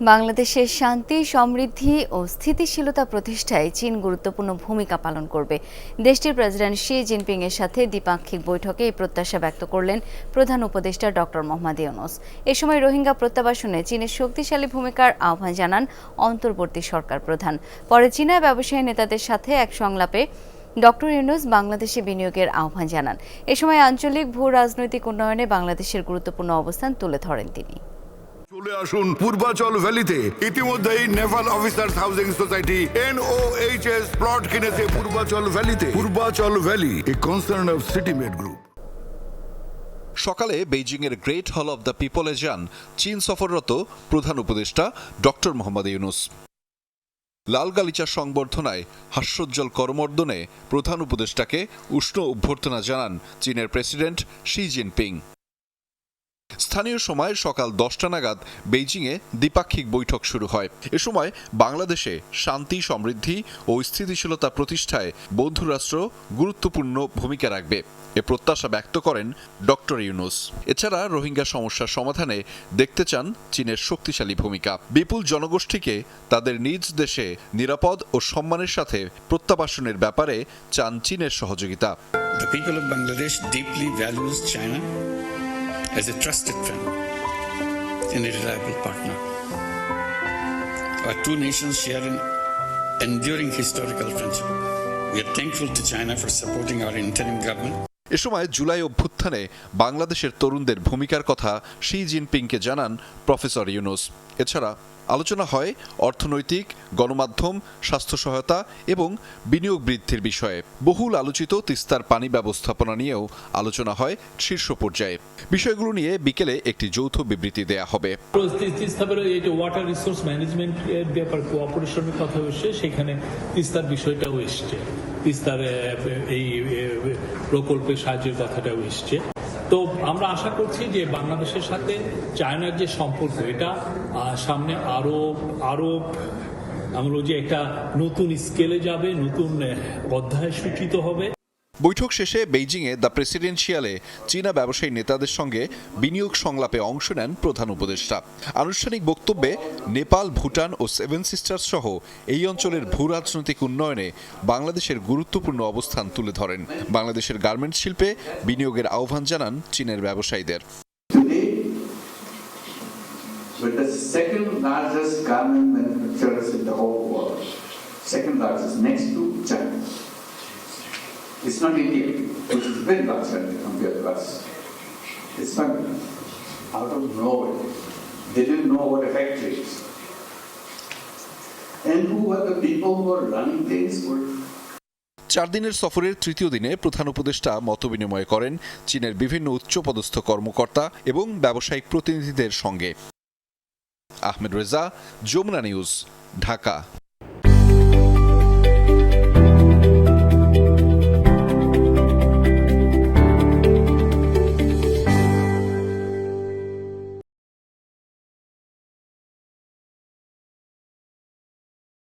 বাংলাদেশের শান্তি, সমৃদ্ধি ও স্থিতিশীলতা প্রতিষ্ঠায় চীন গুরুত্বপূর্ণ ভূমিকা পালন করবে। দেশটির প্রেসিডেন্ট শি জিনপিং এর সাথে দ্বিপাক্ষিক বৈঠকে এই প্রত্যাশা ব্যক্ত করলেন প্রধান উপদেষ্টা ডক্টর মোহাম্মদ ইউনুস। এ সময় রোহিঙ্গা প্রত্যাবাসনে চীনের শক্তিশালী ভূমিকার আহ্বান জানান অন্তর্বর্তী সরকার প্রধান। পরে চীনা ব্যবসায়ী নেতাদের সাথে এক সংলাপে ডক্টর ইউনুস বাংলাদেশে বিনিয়োগের আহ্বান জানান। এ সময় আঞ্চলিক ভূ রাজনৈতিক উন্নয়নে বাংলাদেশের গুরুত্বপূর্ণ অবস্থান তুলে ধরেন তিনি। চলে আসুন পূর্বাচল ভ্যালিতে। ইতিমধ্যেই naval officers housing society NOHS plot কিনেছে Purbachal ভ্যালিতে। Purbachal valley a concern of city made group সকালে বেইজিংয়ের গ্রেট হল অব দ্য পিপলে যান চীন সফররত প্রধান উপদেষ্টা ডক্টর মোহাম্মদ ইউনুস। লাল গালিচা সংবর্ধনায় হাস্যোজ্জ্বল করমর্দনে প্রধান উপদেষ্টাকে উষ্ণ অভ্যর্থনা জানান চীনের প্রেসিডেন্ট শি জিনপিং। স্থানীয় সময় সকাল দশটা নাগাদ বেইজিংয়ে দ্বিপাক্ষিক বৈঠক শুরু হয়। এ সময় বাংলাদেশে শান্তি, সমৃদ্ধি ও স্থিতিশীলতা প্রতিষ্ঠায় বন্ধুরাষ্ট্র গুরুত্বপূর্ণ ভূমিকা রাখবে। এ প্রত্যাশা ব্যক্ত করেন ডক্টর ইউনুস। এছাড়া রোহিঙ্গা সমস্যার সমাধানে দেখতে চান চীনের শক্তিশালী ভূমিকা। বিপুল জনগোষ্ঠীকে তাদের নিজ দেশে নিরাপদ ও সম্মানের সাথে প্রত্যাবাসনের ব্যাপারে চান চীনের সহযোগিতা। The people of Bangladesh deeply values China. As a trusted friend and a reliable partner. Our two nations share an enduring historical friendship. We are thankful to China for supporting our interim government এ সময় জুলাই অভ্যুত্থানে বাংলাদেশের তরুণদের ভূমিকার কথা she জিনপিংকে জানান professor Yunus এছাড়া আলোচনা হয় অর্থনৈতিক, গণমাধ্যম, স্বাস্থ্য সহায়তা এবং বিনিয়োগ বৃদ্ধির বিষয়ে। বহুল আলোচিত তিস্তার পানি ব্যবস্থাপনা নিয়েও আলোচনা হয় শীর্ষ পর্যায়ে। বিষয়গুলো নিয়ে বিকেলে একটি যৌথ বিবৃতি দেয়া হবে। ওয়াটার রিসোর্স ম্যানেজমেন্ট ব্যাপার কোঅপারেশনের কথা এসছে সেখানে তিস্তার বিষয়টাও এসছে। তিস্তার এই প্রকল্পের সাহায্যের কথাটাও এসছে। তো আমরা আশা করছি যে বাংলাদেশের সাথে চায়নার যে সম্পর্ক, এটা সামনে আরও আরও, আমরা যে একটা নতুন স্কেলে যাবে, নতুন অধ্যায় সূচিত হবে। বৈঠক শেষে বেইজিংয়ে দ্য প্রেসিডেন্সিয়ালে চীনা ব্যবসায়ী নেতাদের সঙ্গে বিনিয়োগ সংলাপে অংশ নেন প্রধান উপদেষ্টা আনুষ্ঠানিক বক্তব্যে নেপাল ভুটান ও সেভেন সিস্টার্স সহ এই অঞ্চলের ভূ রাজনৈতিক উন্নয়নে বাংলাদেশের গুরুত্বপূর্ণ অবস্থান তুলে ধরেন বাংলাদেশের গার্মেন্টস শিল্পে বিনিয়োগের আহ্বান জানান চীনের ব্যবসায়ীদের. Second largest, next to China. It's not India, which is very country compared to us. It's not out of nowhere. They didn't know what a factory is. And who were the people who were running things were চার দিনের সফরের তৃতীয় দিনে প্রধান উপদেষ্টা মতবিনিময় করেন চীনের বিভিন্ন উচ্চপদস্থ কর্মকর্তা এবং ব্যবসায়িক প্রতিনিধিদের সঙ্গে আহমেদ রেজা যমুনা নিউজ ঢাকা